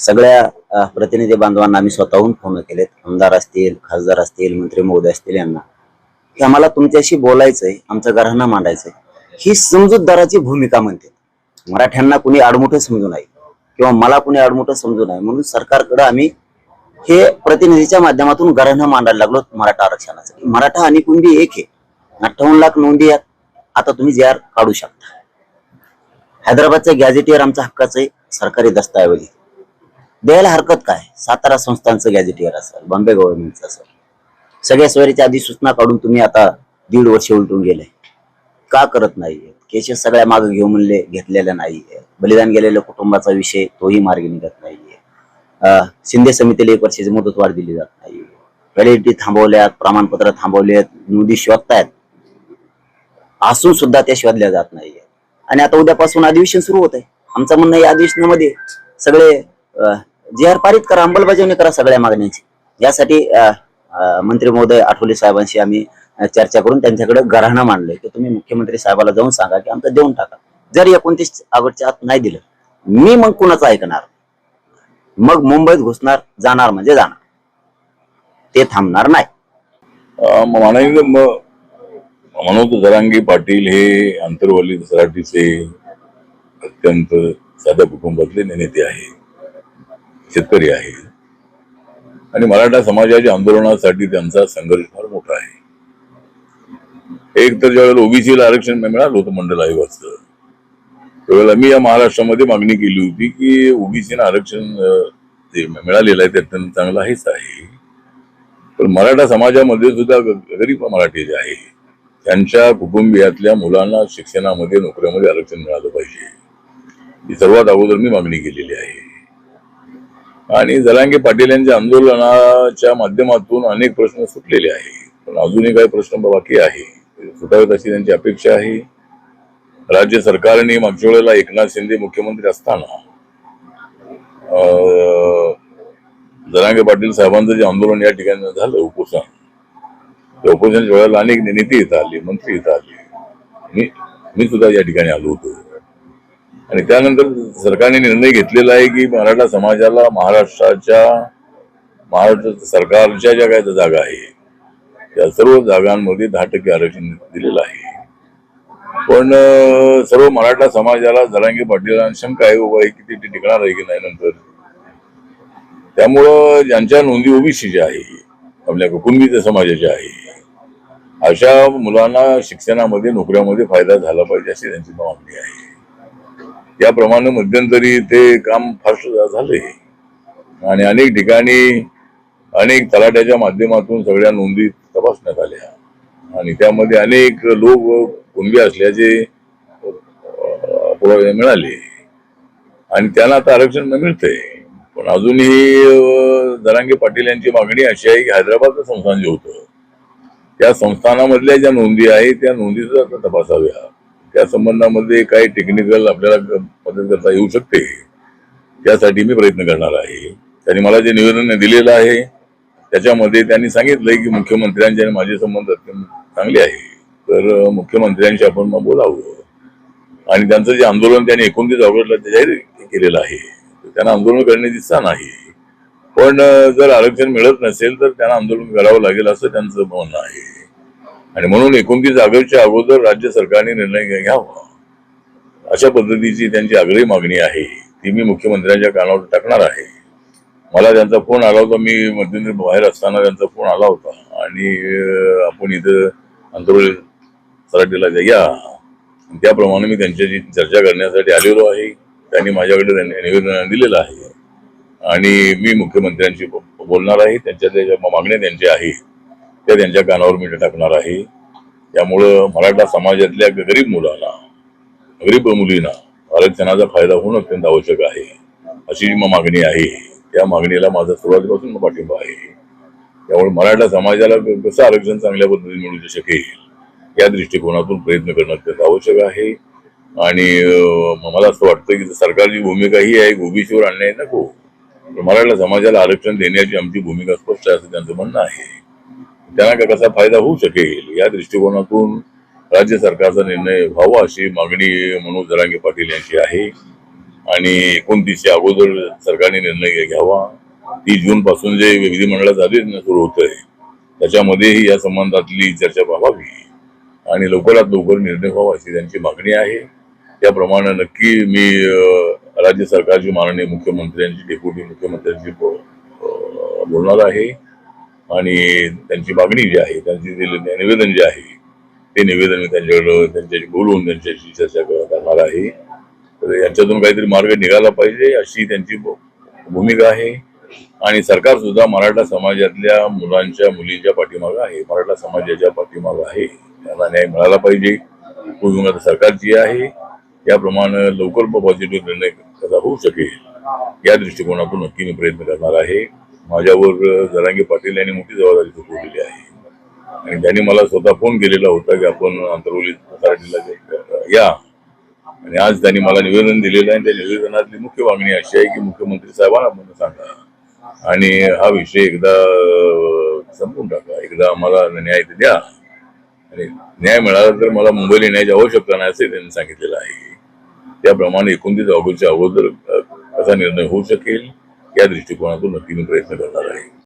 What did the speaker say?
सगळ्या प्रतिनिधी बांधवांना आम्ही स्वतःहून फोन केलेत. आमदार असतील खासदार असतील मंत्री महोदय असतील यांना. की आम्हाला तुमच्याशी बोलायचंय आमचं घरांना मांडायचंय. ही समजूतदाराची भूमिका म्हणते. मराठ्यांना कुणी आडमुठं समजू नये किंवा मला कुणी आडमुठं समजू नये म्हणून सरकारकडे आम्ही हे प्रतिनिधीच्या माध्यमातून घराणं मांडायला लागलो मराठा आरक्षणाचं मराठा आणि कुणबी एक आहे. अठ्ठावन्न लाख नोंदी आहेत. आता तुम्ही जे आर काढू शकता. हैदराबादचं गॅझेटियर आमच्या हक्काचं आहे. सरकारी दस्तऐवज आहे. द्यायला हरकत काय? सातारा संस्थांचं गॅजेटियर असेल बॉम्बे गव्हर्नमेंटचं असेल. सगळ्या सोयरीच्या अधिसूचना काढून तुम्ही आता दीड वर्ष उलटून गेले. का करत नाहीये केसेस सगळ्या मागे घेऊन म्हणले घेतलेल्या नाहीये बलिदान गेलेल्या कुटुंबाचा विषय तोही मार्गी निघत नाहीये. शिंदे समितीला एक वर्षाची मुदतवाढ दिली जात नाही. व्हॅलिडिटी थांबवल्यात प्रमाणपत्र थांबवलेत नोंदी शोधतायत. असून सुद्धा त्या शोधल्या जात नाहीये आणि आता उद्यापासून अधिवेशन सुरू होत आहे आमचं म्हणणं या अधिवेशनामध्ये सगळे जे आर पारित करा अंमलबजावणी करा सगळ्या मागण्यांची. यासाठी मंत्री महोदय आठवले साहेबांशी आम्ही चर्चा करून त्यांच्याकडे गराणं मांडलंय की तुम्ही मुख्यमंत्री साहेबाला जाऊन सांगा की आमचं देऊन टाका. जर एकोणतीस ऑगस्टच्या आत नाही दिलं मी मग कुणाचं ऐकणार? मग मुंबईत घुसणार जाणार म्हणजे जाणार. ते थांबणार नाही. अं, मनोज जरांगे पाटील हे आंतरवाली सराठीचे अत्यंत साध्या कुटुंबातले नेते आहे शेतकरी आहे. आणि मराठा समाजाच्या आंदोलनासाठी त्यांचा संघर्ष फार मोठा आहे. एक तर ज्यावेळेला ओबीसीला आरक्षण मिळालं होतं मंडल आयोगाचं त्यावेळेला मी या महाराष्ट्रामध्ये मागणी केली होती की ओबीसीना आरक्षण जे मिळालेलं आहे ते अत्यंत चांगलं आहेच आहे. पण मराठा समाजामध्ये सुद्धा ग- गरीब मराठी जे आहे त्यांच्या कुटुंबियातल्या मुलांना शिक्षणामध्ये नोकऱ्यामध्ये आरक्षण मिळालं पाहिजे. ही सर्वात अगोदर मी मागणी केलेली आहे. आणि जलांगे पाटील यांच्या आंदोलनाच्या माध्यमातून अनेक प्रश्न सुटलेले आहे पण अजूनही काही प्रश्न बाकी आहे. सुटावेत अशी त्यांची अपेक्षा आहे. राज्य सरकारने मागच्या वेळेला एकनाथ शिंदे मुख्यमंत्री असताना अं, जरांगे पाटील साहेबांचं जे आंदोलन या ठिकाणी झालं उपोषण. त्या उपोषणाच्या वेळेला अनेक नेते इथं आले मंत्री इथं आले. मी मी सुद्धा या ठिकाणी आलो होतो. आणि त्यानंतर सरकारने निर्णय घेतलेला आहे की मराठा समाजाला महाराष्ट्राच्या महाराष्ट्र सरकारच्या ज्या काय जागा आहे त्या सर्व जागांमध्ये दहा टक्के आरक्षण दिलेलं आहे. पण सर्व मराठा समाजाला जरांगे पाटीलांना शंका आहे बाबा आहे किती ते टिकणार आहे की नाही नंतर? त्यामुळं ज्यांच्या नोंदी ओबीसीच्या आहे आपल्या कुटुंबीय समाजाच्या आहे अशा मुलांना शिक्षणामध्ये नोकऱ्यामध्ये फायदा झाला पाहिजे अशी त्यांची मागणी आहे. याप्रमाणे मध्यंतरी ते काम फार झाले आणि अनेक ठिकाणी अनेक तलाट्याच्या माध्यमातून सगळ्या नोंदी तपासण्यात आल्या. आणि त्यामध्ये अनेक लोक कुणबी असल्याचे पुरावे मिळाले. आणि त्यांना आता आरक्षण मिळतंय. पण अजूनही दरांगे जरांगे पाटील यांची मागणी अशी आहे की हैदराबादचं संस्थान जे होतं त्या संस्थानामधल्या ज्या नोंदी आहेत त्या नोंदीचा आता तपासाव्या त्या संबंधामध्ये काही टेक्निकल आपल्याला मदत करता येऊ शकते. त्यासाठी मी प्रयत्न करणार आहे. त्यांनी मला जे निवेदन दिलेलं आहे त्याच्यामध्ये त्यांनी सांगितलंय की मुख्यमंत्र्यांचे आणि माझे संबंध अत्यंत चांगले आहे. तर मुख्यमंत्र्यांशी आपण मग बोलावं. आणि त्यांचं जे आंदोलन त्यांनी एकोणतीस ऑगस्टला ते जाहीर केलेलं आहे. तर त्यांना आंदोलन करण्याची इच्छा नाही. पण जर आरक्षण मिळत नसेल तर त्यांना आंदोलन करावं लागेल असं त्यांचं म्हणणं आहे. आणि म्हणून एकोणतीस ऑगस्टच्या अगोदर राज्य सरकारने निर्णय घ्यावा. अशा पद्धतीची त्यांची आगळी मागणी आहे. ती मी मुख्यमंत्र्यांच्या कानावर टाकणार आहे. मला त्यांचा फोन आला होता मी मध्यंतरी बाहेर असताना त्यांचा फोन आला होता आणि आपण इथं अंतरोली सराटीला या त्याप्रमाणे मी त्यांच्याशी चर्चा करण्यासाठी आलेलो आहे. त्यांनी माझ्याकडे निवेदन दिलेलं आहे. आणि मी मुख्यमंत्र्यांशी ब- बोलणार आहे. त्यांच्या त्याच्या मागण्या त्यांच्या आहेत. त्या त्यांच्या कानावर मीठ टाकणार आहे. त्यामुळं मराठा समाजातल्या गरीब मुलांना गरीब मुलींना आरक्षणाचा फायदा होणं अत्यंत आवश्यक आहे. अशी जी मागणी आहे त्या मागणीला माझा सुरुवातीपासून पाठिंबा आहे. त्यामुळे मराठा समाजाला कसं आरक्षण चांगल्या पद्धतीने मिळू शकेल या दृष्टिकोनातून प्रयत्न करणं अत्यंत आवश्यक आहे. आणि मला असं वाटतं की सरकारची भूमिका ही आहे ओबीसीवर अन्याय नको. मराठा समाजाला आरक्षण देण्याची आमची भूमिका स्पष्ट आहे असं त्यांचं म्हणणं आहे. त्यांना का कसा फायदा होऊ शकेल? या दृष्टिकोनातून राज्य सरकारचा निर्णय व्हावा अशी मागणी मनोज जरांगे पाटील यांची आहे. आणि एकोणतीसच्या अगोदर सरकारने निर्णय घ्यावा. तीस जून पासून जे विधिमंडळात अधिवेशन सुरू होत आहे त्याच्यामध्येही या संबंधातली चर्चा व्हावी. आणि लवकरात लवकर निर्णय व्हावा अशी त्यांची मागणी आहे. त्याप्रमाणे नक्की मी राज्य सरकारची माननीय मुख्यमंत्र्यांची डेप्युटी मुख्यमंत्र्यांची बोलणार आहे. आणि त्यांची मागणी जी आहे त्यांची दिलेलं निवेदन जे आहे ते निवेदन मी त्यांच्याकडं त्यांच्याशी बोलून त्यांच्याशी चर्चा करणार आहे. तर यांच्यातून काहीतरी मार्ग निघाला पाहिजे अशी त्यांची भूमिका आहे. आणि सरकार सुद्धा मराठा समाजातल्या मुलांच्या मुलींच्या पाठीमागं आहे. मराठा समाजाच्या पाठीमागं आहे. त्यांना न्याय मिळाला पाहिजे. भूमिका सरकारची आहे. याप्रमाणे लवकर पॉझिटिव्ह निर्णय कसा होऊ शकेल या दृष्टिकोनातून नक्की मी प्रयत्न करणार आहे. माझ्यावर जरांगे पाटील यांनी मोठी जबाबदारी सोपवलेली आहे. आणि त्यांनी मला स्वतः फोन केलेला होता की आपण आंतरवलीत अथॉरिटीला या. आणि आज त्यांनी मला निवेदन दिलेलं आहे त्या निवेदनातली मुख्य मागणी अशी आहे की मुख्यमंत्री साहेबांना आपण सांगा. आणि हा विषय एकदा संपून टाका. एकदा आम्हाला न्याय द्या. आणि न्याय मिळाला तर मला मुंबईला येण्याची आवश्यकता नाही असे त्यांनी सांगितलेलं आहे. त्याप्रमाणे एकोणतीस ऑगस्टच्या अगोदर असा कसा निर्णय होऊ शकेल. या दृष्टिकोनातून नक्की मी प्रयत्न करणार आहे.